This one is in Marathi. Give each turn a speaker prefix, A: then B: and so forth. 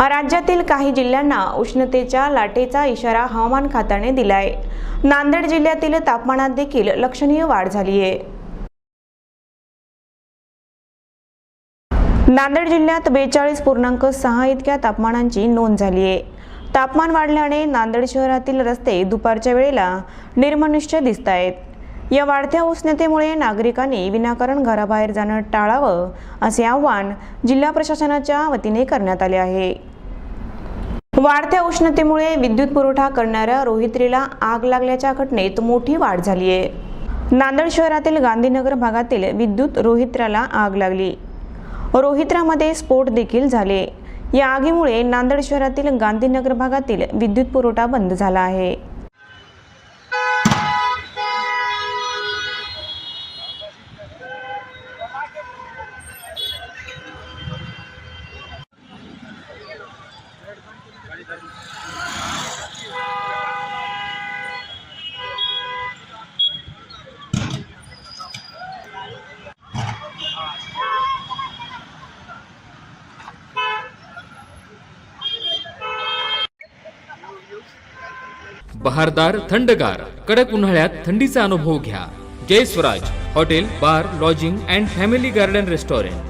A: राज्यातील काही जिल्ह्यांना उष्णतेच्या लाटेचा इशारा हवामान खात्याने दिलाय. नांदेड जिल्ह्यातील तापमानात देखील लक्षणीय वाढ झाली आहे नांदेड जिल्ह्यात बेचाळीस पूर्णांक सहा इतक्या तापमानांची नोंद झाली आहे तापमान वाढल्याने नांदेड शहरातील रस्ते दुपारच्या वेळेला निर्मनुष्य दिसत आहेत या वाढत्या उष्णतेमुळे नागरिकांनी विनाकारण घराबाहेर जाणं टाळावं असे आव्हान जिल्हा प्रशासनाच्या वतीने करण्यात आले आहे. वाढत्या उष्णतेमुळे विद्युत पुरवठा करणाऱ्या रोहित्रीला आग लागल्याच्या घटनेत मोठी वाढ झाली आहे. नांदेड शहरातील गांधीनगर भागातील विद्युत रोहित्राला आग लागली. रोहित्रामध्ये स्फोट देखील झाले. या आगीमुळे नांदेड शहरातील गांधीनगर भागातील विद्युत पुरवठा बंद झाला आहे.
B: बहारदार थंडगार कडक उन्हाळ्यात थंडीचा अनुभव घ्या. Jai Swaraj hotel bar lodging and family garden restaurant.